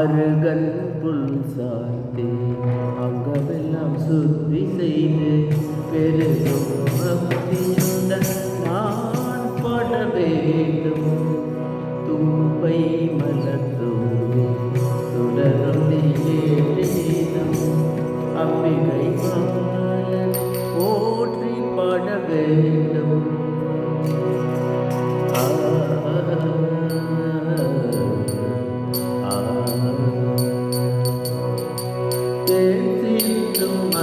ஆறுகள் புல் சாய்த்து அங்கமெல்லாம் சுத்தி செய்து பெருந்த நான் பாட வேண்டும். தும்பை மலர்த்தூவி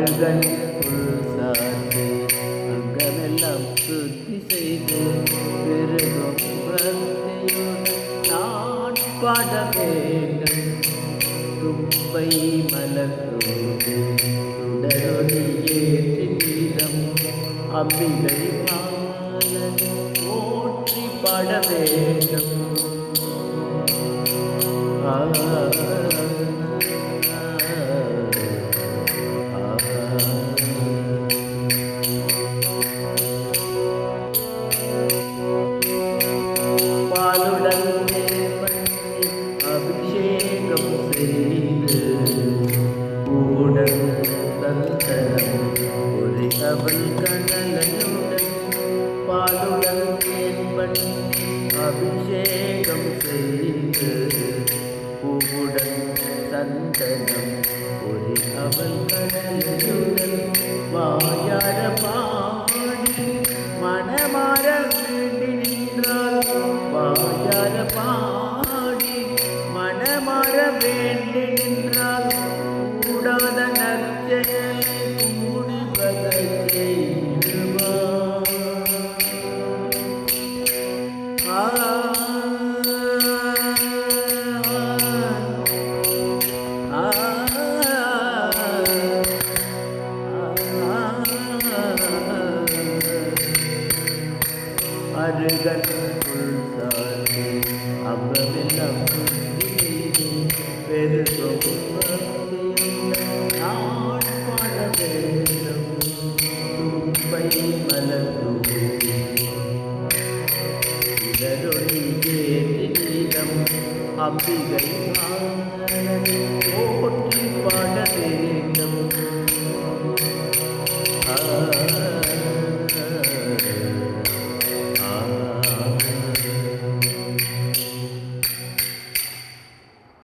அருகன் சார்ந்து அங்கமெல்லாம் சுத்தி செய்து பெருகும் நான் பாட வேண்டும் தும்பை மலர்ந்தோடு ஏற்றி நீதம் அம்பிகை போற்றி பாட வேண்டும் ஆ பாலுடன் தேவன் அபிஷேகம் செய்து பூவுடன் சந்தனம் ஒரு அவள் கடலுடன் மாயார பாடி மனமார அருகன் புல் அவ்வமெல்லாம் பெருகும் நான் பாட வேண்டும். தும்பை மலர்ந்தூ இதரொளி ஏற்றி அம்பிகை